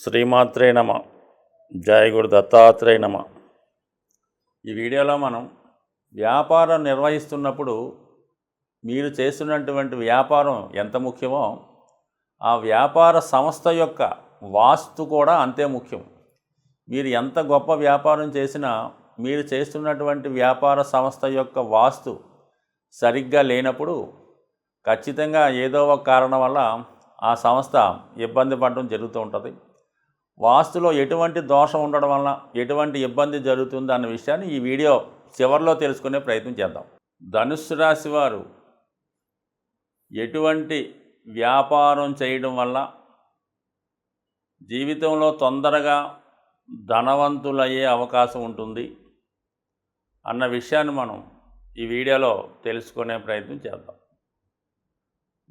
శ్రీమాత్రే నమ. జయ గురు దత్తాత్రేయ నమ. ఈ వీడియోలో మనం వ్యాపారం నిర్వహిస్తున్నప్పుడు మీరు చేస్తున్నటువంటి వ్యాపారం ఎంత ముఖ్యమో ఆ వ్యాపార సంస్థ యొక్క వాస్తు కూడా అంతే ముఖ్యం. మీరు ఎంత గొప్ప వ్యాపారం చేసినా మీరు చేస్తున్నటువంటి వ్యాపార సంస్థ యొక్క వాస్తు సరిగ్గా లేనప్పుడు ఖచ్చితంగా ఏదో ఒక కారణం వల్ల ఆ సంస్థ ఇబ్బంది పడడం జరుగుతూ ఉంటుంది. వాస్తులో ఎటువంటి దోషం ఉండడం వలన ఎటువంటి ఇబ్బంది జరుగుతుంది అన్న విషయాన్ని ఈ వీడియో చివరిలో తెలుసుకునే ప్రయత్నం చేద్దాం. ధనుస్సు రాశి వారు ఎటువంటి వ్యాపారం చేయడం వల్ల జీవితంలో తొందరగా ధనవంతులయ్యే అవకాశం ఉంటుంది అన్న విషయాన్ని మనం ఈ వీడియోలో తెలుసుకునే ప్రయత్నం చేద్దాం.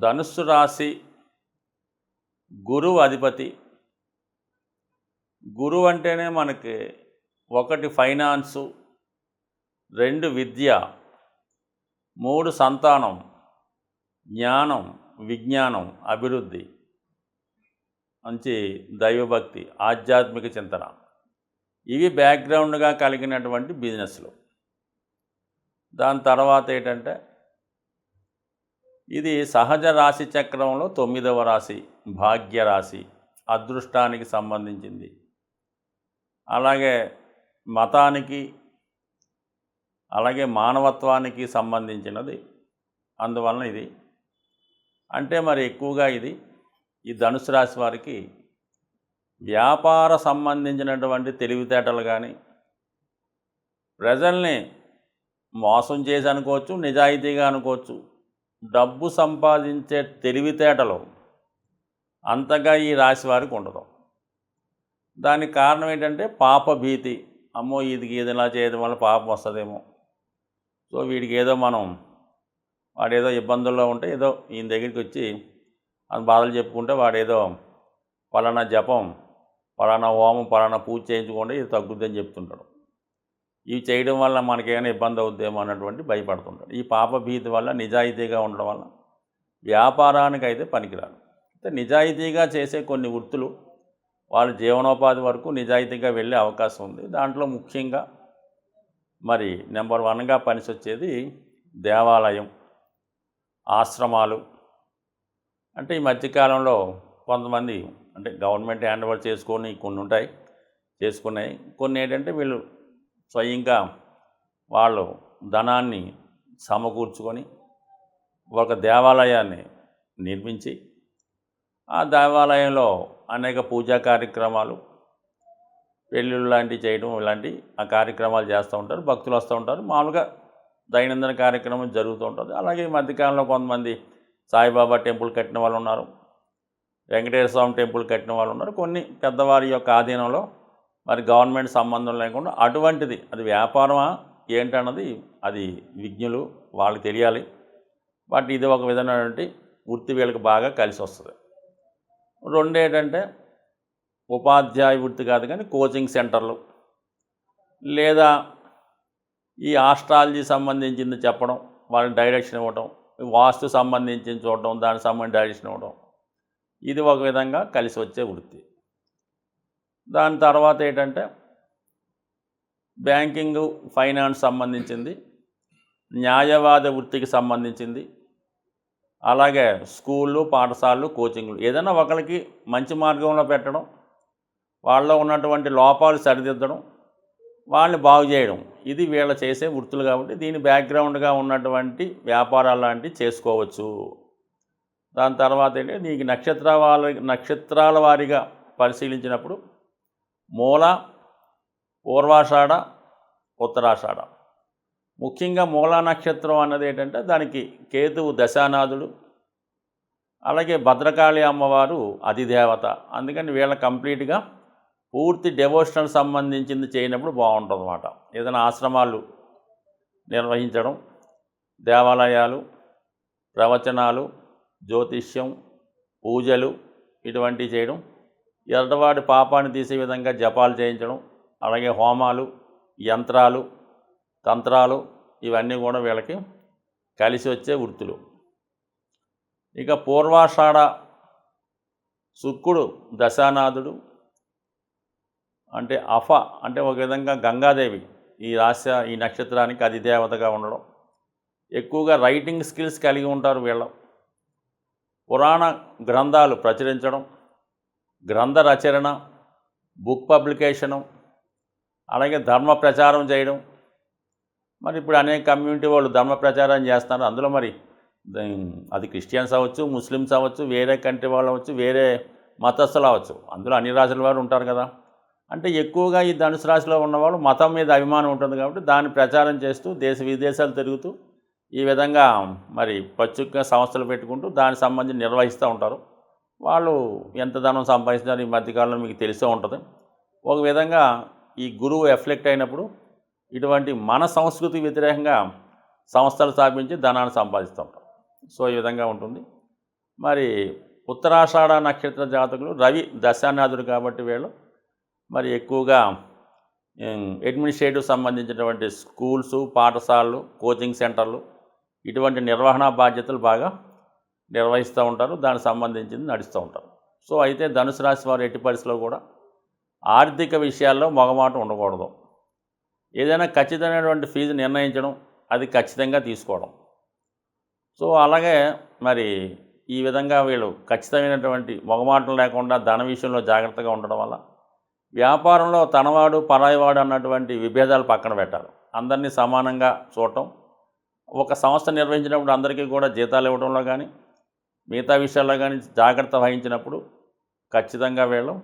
ధనుస్సు రాశి గురువు అధిపతి గురువు అంటేనే మనకి ఒకటి ఫైనాన్సు రెండు విద్య మూడు సంతానం జ్ఞానం విజ్ఞానం అభివృద్ధి మంచి దైవభక్తి ఆధ్యాత్మిక చింతన. ఇవి బ్యాక్గ్రౌండ్గా కలిగినటువంటి బిజినెస్లు. దాని తర్వాత ఏంటంటే ఇది సహజ రాశి చక్రంలో తొమ్మిదవ రాశి భాగ్య రాశి అదృష్టానికి సంబంధించింది. అలాగే మతానికి అలాగే మానవత్వానికి సంబంధించినది. అందువలన ఇది. అంటే మరి ఎక్కువగా ఇది ఈ ధనుసు రాశి వారికి వ్యాపార సంబంధించినటువంటి తెలివితేటలు కానీ ప్రజల్ని మోసం చేసి అనుకోవచ్చు నిజాయితీగా అనుకోవచ్చు డబ్బు సంపాదించే తెలివితేటలు అంతగా ఈ రాశి వారికి ఉండదు. దానికి కారణం ఏంటంటే పాప భీతి. అమ్మో ఇది ఏదైనా చేయడం వల్ల పాపం వస్తుందేమో. సో వీడికి ఏదో మనం వాడేదో ఇబ్బందుల్లో ఉంటే ఏదో ఈయన దగ్గరికి వచ్చి అది బాధలు చెప్పుకుంటే వాడేదో పలానా జపం పలానా హోమం పలానా పూజ చేయించుకోండి ఇది తగ్గుద్దని చెప్తుంటాడు. ఇవి చేయడం వల్ల మనకేమైనా ఇబ్బంది అవుద్దేమో అన్నటువంటి భయపడుతుంటాడు. ఈ పాప భీతి వల్ల నిజాయితీగా ఉండడం వల్ల వ్యాపారానికి అయితే పనికిరాదు. అయితే నిజాయితీగా చేసే కొన్ని వృత్తులు వాళ్ళ జీవనోపాధి వరకు నిజాయితీగా వెళ్ళే అవకాశం ఉంది. దాంట్లో ముఖ్యంగా మరి నెంబర్ వన్గా పనిచొచ్చేది దేవాలయం ఆశ్రమాలు. అంటే ఈ మధ్యకాలంలో కొంతమంది అంటే గవర్నమెంట్ హ్యాండ్ ఓవర్ చేసుకొని కొన్ని ఉంటాయి చేసుకున్నాయి. కొన్ని ఏంటంటే వీళ్ళు స్వయంగా వాళ్ళు ధనాన్ని సమకూర్చుకొని ఒక దేవాలయాన్ని నిర్మించి ఆ దేవాలయంలో అనేక పూజా కార్యక్రమాలు పెళ్ళిళ్ళు లాంటివి చేయడం ఇలాంటి ఆ కార్యక్రమాలు చేస్తూ ఉంటారు భక్తులు వస్తూ ఉంటారు. మామూలుగా దైనందిన కార్యక్రమం జరుగుతూ ఉంటుంది. అలాగే ఈ మధ్యకాలంలో కొంతమంది సాయిబాబా టెంపుల్ కట్టిన వాళ్ళు ఉన్నారు వెంకటేశ్వర స్వామి టెంపుల్ కట్టిన వాళ్ళు ఉన్నారు. కొన్ని పెద్దవారి యొక్క ఆధీనంలో మరి గవర్నమెంట్ సంబంధం లేకుండా అటువంటిది అది వ్యాపారమా ఏంటన్నది అది విజ్ఞులు వాళ్ళకి తెలియాలి. బట్ ఇది ఒక విధమైనటువంటి వృత్తి వీళ్ళకి బాగా కలిసి వస్తుంది. రెండు ఏంటంటే ఉపాధ్యాయ వృత్తి కాదు కానీ కోచింగ్ సెంటర్లు లేదా ఈ ఆస్ట్రాలజీ సంబంధించింది చెప్పడం వాళ్ళకి డైరెక్షన్ ఇవ్వడం వాస్తు సంబంధించింది చూడటం దానికి సంబంధించి డైరెక్షన్ ఇవ్వడం ఇది ఒక విధంగా కలిసి వచ్చే వృత్తి. దాని తర్వాత ఏంటంటే బ్యాంకింగ్ ఫైనాన్స్ సంబంధించింది న్యాయవాద వృత్తికి సంబంధించింది అలాగే స్కూళ్ళు పాఠశాలలు కోచింగ్లు. ఏదైనా ఒకరికి మంచి మార్గంలో పెట్టడం వాళ్ళలో ఉన్నటువంటి లోపాలు సరిదిద్దడం వాళ్ళని బాగు చేయడం. ఇది వీళ్ళ చేసే వృత్తులు కాబట్టి దీని బ్యాక్గ్రౌండ్గా ఉన్నటువంటి వ్యాపారాలు లాంటివి చేసుకోవచ్చు. దాని తర్వాత ఏంటంటే నీకు నక్షత్ర వారి నక్షత్రాల వారీగా పరిశీలించినప్పుడు మూల పూర్వాషాఢ ఉత్తరాషాఢ. ముఖ్యంగా మూలా నక్షత్రం అన్నది ఏంటంటే దానికి కేతువు దశానాథుడు అలాగే భద్రకాళి అమ్మవారు అధిదేవత అందుకని వీళ్ళ కంప్లీట్గా పూర్తి డెవోషనల్ సంబంధించింది చేయనప్పుడు బాగుంటుంది అన్నమాట ఏదైనా ఆశ్రమాలు నిర్వహించడం దేవాలయాలు ప్రవచనాలు జ్యోతిష్యం పూజలు ఇటువంటివి చేయడం ఎర్రవాడి పాపాన్ని తీసే విధంగా జపాలు చేయించడం అలాగే హోమాలు యంత్రాలు తంత్రాలు ఇవన్నీ కూడా వీళ్ళకి కలిసి వచ్చే వృత్తులు. ఇక పూర్వాషాఢ శుక్రుడు దశానాథుడు అంటే అఫ అంటే ఒక విధంగా గంగాదేవి ఈ రాశ ఈ నక్షత్రానికి అధిదేవతగా ఉండడం. ఎక్కువగా రైటింగ్ స్కిల్స్ కలిగి ఉంటారు వీళ్ళు. పురాణ గ్రంథాలు ప్రచురించడం గ్రంథ రచరణ బుక్ పబ్లికేషను అలాగే ధర్మ ప్రచారం చేయడం. మరి ఇప్పుడు అనేక కమ్యూనిటీ వాళ్ళు ధర్మ ప్రచారం చేస్తున్నారు. అందులో మరి అది క్రిస్టియన్స్ అవ్వచ్చు ముస్లిమ్స్ అవ్వచ్చు వేరే కంట్రీ వాళ్ళు అవ్వచ్చు వేరే మతస్థులు అవ్వచ్చు. అందులో అన్ని రాశుల వారు ఉంటారు కదా. అంటే ఎక్కువగా ఈ ధనుసు రాశిలో ఉన్నవాళ్ళు మతం మీద అభిమానం ఉంటుంది కాబట్టి దాన్ని ప్రచారం చేస్తూ దేశ విదేశాలు తిరుగుతూ ఈ విధంగా మరి పచ్చుగా సంస్థలు పెట్టుకుంటూ దానికి సంబంధించి నిర్వహిస్తూ ఉంటారు. వాళ్ళు ఎంత ధనం సంపాదిస్తున్నారు ఈ మధ్యకాలంలో మీకు తెలిసే ఉంటుంది. ఒక విధంగా ఈ గురువు ఎఫ్లెక్ట్ అయినప్పుడు ఇటువంటి మన సంస్కృతి వ్యతిరేకంగా సంస్థలు స్థాపించి ధనాన్ని సంపాదిస్తూ ఉంటారు. సో ఈ విధంగా ఉంటుంది. మరి ఉత్తరాషాఢ నక్షత్ర జాతకులు రవి దశానాథుడు కాబట్టి వీళ్ళు. మరి ఎక్కువగా అడ్మినిస్ట్రేటివ్ సంబంధించినటువంటి స్కూల్స్ పాఠశాలలు కోచింగ్ సెంటర్లు ఇటువంటి నిర్వహణ బాధ్యతలు బాగా నిర్వహిస్తూ ఉంటారు. దానికి సంబంధించింది నడుస్తూ ఉంటారు. సో అయితే ధనుసు రాశి వారు ఎట్టి పరిస్థితిలో కూడా ఆర్థిక విషయాల్లో మొగమాట ఉండకూడదు. ఏదైనా ఖచ్చితమైనటువంటి ఫీజు నిర్ణయించడం అది ఖచ్చితంగా తీసుకోవడం. సో అలాగే మరి ఈ విధంగా వీళ్ళు ఖచ్చితమైనటువంటి మొగమాటం లేకుండా ధన విషయంలో జాగ్రత్తగా ఉండడం వల్ల వ్యాపారంలో తనవాడు పరాయివాడు అన్నటువంటి విభేదాలు పక్కన పెట్టాలి. అందరినీ సమానంగా చూడటం ఒక సంస్థ నిర్వహించినప్పుడు అందరికీ కూడా జీతాలు ఇవ్వడంలో కానీ మిగతా విషయాల్లో కానీ జాగ్రత్త వహించినప్పుడు ఖచ్చితంగా వీళ్ళు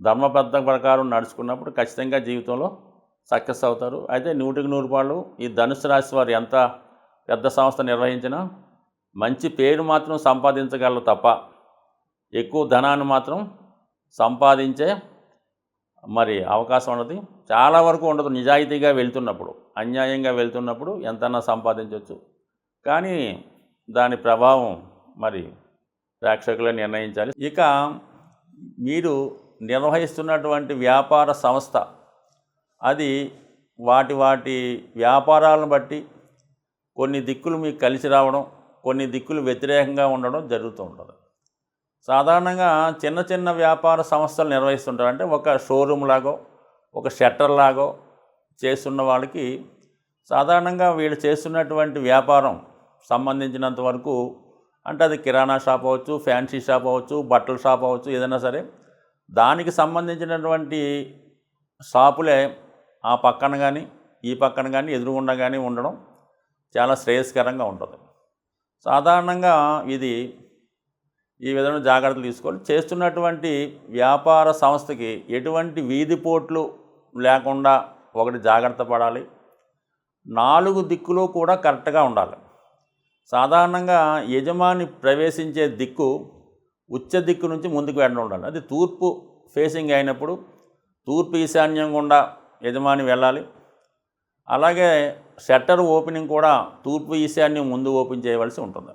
ధర్మబద్ధ ప్రకారం నడుచుకున్నప్పుడు ఖచ్చితంగా జీవితంలో సక్సెస్ అవుతారు. అయితే నూటికి నూరు పాళ్ళు ఈ ధనుసు రాశి వారు ఎంత పెద్ద సంస్థ నిర్వహించినా మంచి పేరు మాత్రం సంపాదించగలరు తప్ప ఎక్కువ ధనాన్ని మాత్రం సంపాదించే మరి అవకాశం ఉన్నది చాలా వరకు ఉండదు. నిజాయితీగా వెళ్తున్నప్పుడు అన్యాయంగా వెళ్తున్నప్పుడు ఎంతన్నా సంపాదించవచ్చు కానీ దాని ప్రభావం మరి ప్రేక్షకులే నిర్ణయించాలి. ఇక మీరు నిర్వహిస్తున్నటువంటి వ్యాపార సంస్థ అది వాటి వాటి వ్యాపారాలను బట్టి కొన్ని దిక్కులు మీకు కలిసి రావడం కొన్ని దిక్కులు వ్యతిరేకంగా ఉండడం జరుగుతూ ఉంటుంది. సాధారణంగా చిన్న చిన్న వ్యాపార సంస్థలు నిర్వహిస్తుంటారు. అంటే ఒక షోరూమ్ లాగో ఒక షట్టర్ లాగో చేస్తున్న వాళ్ళకి సాధారణంగా వీళ్ళు చేస్తున్నటువంటి వ్యాపారం సంబంధించినంత వరకు అంటే అది కిరాణా షాప్ అవ్వచ్చు ఫ్యాన్సీ షాప్ అవ్వచ్చు బట్టల షాప్ అవ్వచ్చు ఏదైనా సరే దానికి సంబంధించినటువంటి షాపులే ఆ పక్కన కానీ ఈ పక్కన కానీ ఎదురుగుండా కానీ ఉండడం చాలా శ్రేయస్కరంగా ఉంటుంది. సాధారణంగా ఇది ఈ విధంగా జాగ్రత్తలు తీసుకోవాలి. చేస్తున్నటువంటి వ్యాపార సంస్థకి ఎటువంటి వీధిపోట్లు లేకుండా ఒకటి జాగ్రత్త పడాలి. నాలుగు దిక్కులు కూడా కరెక్ట్గా ఉండాలి. సాధారణంగా యజమాని ప్రవేశించే దిక్కు ఉచ్చ దిక్కు నుంచి ముందుకు వెళ్ళడం ఉండాలి. అది తూర్పు ఫేసింగ్ అయినప్పుడు తూర్పు ఈశాన్యం గుండా యజమాని వెళ్ళాలి. అలాగే షట్టర్ ఓపెనింగ్ కూడా తూర్పు ఈశాన్యం ముందు ఓపెన్ చేయవలసి ఉంటుంది.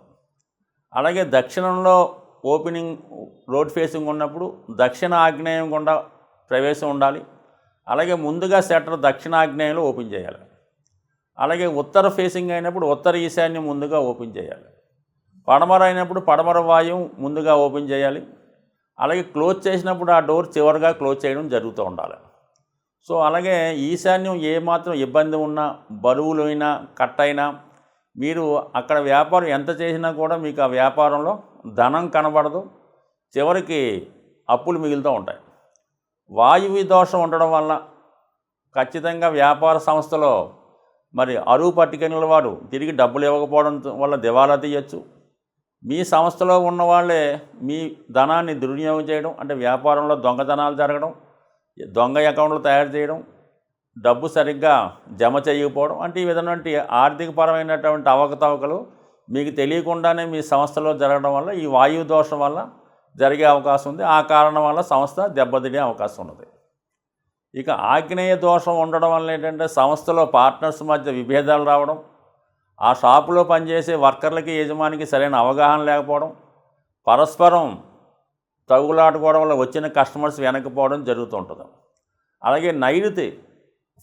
అలాగే దక్షిణంలో ఓపెనింగ్ రోడ్ ఫేసింగ్ ఉన్నప్పుడు దక్షిణ ఆగ్నేయం గుండా ప్రవేశం ఉండాలి. అలాగే ముందుగా షట్టర్ దక్షిణ ఆగ్నేయంలో ఓపెన్ చేయాలి. అలాగే ఉత్తర ఫేసింగ్ అయినప్పుడు ఉత్తర ఈశాన్యం ముందుగా ఓపెన్ చేయాలి. పడమర అయినప్పుడు పడమర వాయువు ముందుగా ఓపెన్ చేయాలి. అలాగే క్లోజ్ చేసినప్పుడు ఆ డోర్ చివరిగా క్లోజ్ చేయడం జరుగుతూ ఉండాలి. సో అలాగే ఈశాన్యం ఏమాత్రం ఇబ్బంది ఉన్నా బరువులైనా కట్ అయినా మీరు అక్కడ వ్యాపారం ఎంత చేసినా కూడా మీకు ఆ వ్యాపారంలో ధనం కనబడదు. చివరికి అప్పులు మిగులుతూ ఉంటాయి. వాయువు దోషం ఉండడం వల్ల ఖచ్చితంగా వ్యాపార సంస్థలో మరి అరువు పట్టుకెళ్ళిన వారు తిరిగి డబ్బులు ఇవ్వకపోవడం వల్ల దివాలా తీయచ్చు. మీ సంస్థలో ఉన్న వాళ్ళే మీ ధనాన్ని దుర్వినియోగం చేయడం అంటే వ్యాపారంలో దొంగతనాలు జరగడం దొంగ అకౌంట్లు తయారు చేయడం డబ్బు సరిగ్గా జమ చేయకపోవడం అంటే ఈ విధమైనటువంటి ఆర్థికపరమైనటువంటి అవకతవకలు మీకు తెలియకుండానే మీ సంస్థలో జరగడం వల్ల ఈ వాయువు దోషం వల్ల జరిగే అవకాశం ఉంది. ఆ కారణం వల్ల సంస్థ దెబ్బతినే అవకాశం ఉన్నది. ఇక ఆగ్నేయ దోషం ఉండడం వల్ల ఏంటంటే సంస్థలో పార్ట్నర్స్ మధ్య విభేదాలు రావడం ఆ షాపులో పనిచేసే వర్కర్లకి యజమానికి సరైన అవగాహన లేకపోవడం పరస్పరం తగులాడుకోవడం వల్ల వచ్చిన కస్టమర్స్ వెనకపోవడం జరుగుతుంటుంది. అలాగే నైరుతి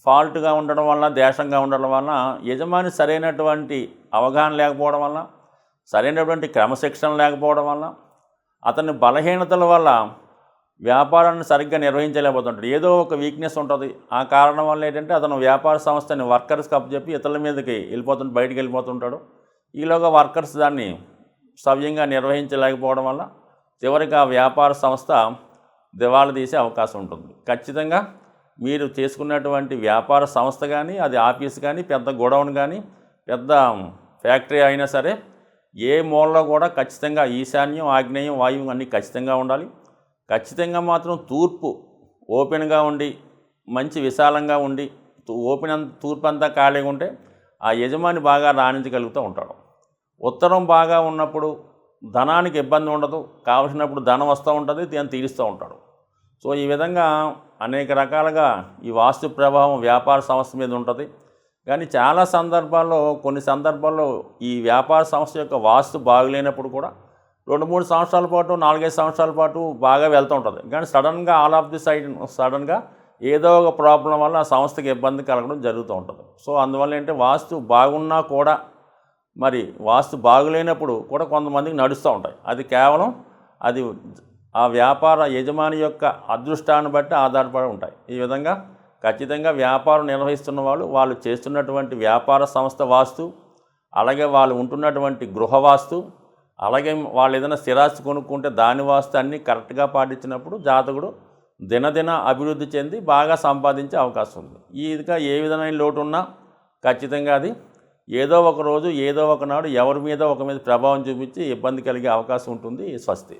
ఫాల్ట్గా ఉండడం వల్ల దేశంగా ఉండడం వల్ల యజమాని సరైనటువంటి అవగాహన లేకపోవడం వల్ల సరైనటువంటి క్రమశిక్షణ లేకపోవడం వల్ల అతని బలహీనతల వల్ల వ్యాపారాన్ని సరిగ్గా నిర్వహించలేకపోతుంటాడు. ఏదో ఒక వీక్నెస్ ఉంటుంది. ఆ కారణం వల్ల ఏంటంటే అతను వ్యాపార సంస్థని వర్కర్స్కి అప్పచెప్పి ఇతరుల మీదకి వెళ్ళిపోతుంటే బయటికి వెళ్ళిపోతుంటాడు. ఈలోగా వర్కర్స్ దాన్ని సవ్యంగా నిర్వహించలేకపోవడం వల్ల చివరిగా వ్యాపార సంస్థ దివాళా తీసే అవకాశం ఉంటుంది. ఖచ్చితంగా మీరు చేసుకున్నటువంటి వ్యాపార సంస్థ కానీ అది ఆఫీస్ కానీ పెద్ద గోడౌన్ కానీ పెద్ద ఫ్యాక్టరీ అయినా సరే ఏ మూలలో కూడా ఖచ్చితంగా ఈశాన్యం ఆగ్నేయం వాయువు అన్నీ ఖచ్చితంగా ఉండాలి. ఖచ్చితంగా మాత్రం తూర్పు ఓపెన్గా ఉండి మంచి విశాలంగా ఉండి ఓపెన్ అంత తూర్పు అంతా ఖాళీగా ఉంటే ఆ యజమాని బాగా రాణించగలుగుతూ ఉంటాడు. ఉత్తరం బాగా ఉన్నప్పుడు ధనానికి ఇబ్బంది ఉండదు. కావలసినప్పుడు ధనం వస్తూ ఉంటుంది దాన్ని తీరుస్తూ ఉంటాడు. సో ఈ విధంగా అనేక రకాలుగా ఈ వాస్తు ప్రభావం వ్యాపార సంస్థ మీద ఉంటుంది. కానీ చాలా సందర్భాల్లో కొన్ని సందర్భాల్లో ఈ వ్యాపార సంస్థ యొక్క వాస్తు బాగులేనప్పుడు కూడా రెండు మూడు సంవత్సరాల పాటు నాలుగైదు సంవత్సరాల పాటు బాగా వెళ్తూ ఉంటుంది. కానీ సడన్గా ఆల్ ఆఫ్ ది సైడ్ సడన్గా ఏదో ఒక ప్రాబ్లం వల్ల ఆ సంస్థకి ఇబ్బంది కలగడం జరుగుతూ ఉంటుంది. సో అందువల్ల ఏంటంటే వాస్తు బాగున్నా కూడా మరి వాస్తు బాగులేనప్పుడు కూడా కొంతమందికి నడుస్తూ ఉంటాయి. అది కేవలం అది ఆ వ్యాపార యజమాని యొక్క అదృష్టాన్ని బట్టి ఆధారపడి ఉంటాయి. ఈ విధంగా ఖచ్చితంగా వ్యాపారం నిర్వహిస్తున్న వాళ్ళు వాళ్ళు చేస్తున్నటువంటి వ్యాపార సంస్థ వాస్తు అలాగే వాళ్ళు ఉంటున్నటువంటి గృహ వాస్తు అలాగే వాళ్ళు ఏదైనా స్థిరాస్తి కొనుక్కుంటే దాని వాస్తు అన్నీ కరెక్ట్గా పాటించినప్పుడు జాతకుడు దినదిన అభివృద్ధి చెంది బాగా సంపాదించే అవకాశం ఉంది. ఈ ఇదిగా ఏ విధమైన లోటు ఉన్నా ఖచ్చితంగా అది ఏదో ఒక రోజు ఏదో ఒకనాడు ఎవరి మీద ఒక మీద ప్రభావం చూపించి ఇబ్బంది కలిగే అవకాశం ఉంటుంది స్వస్తి.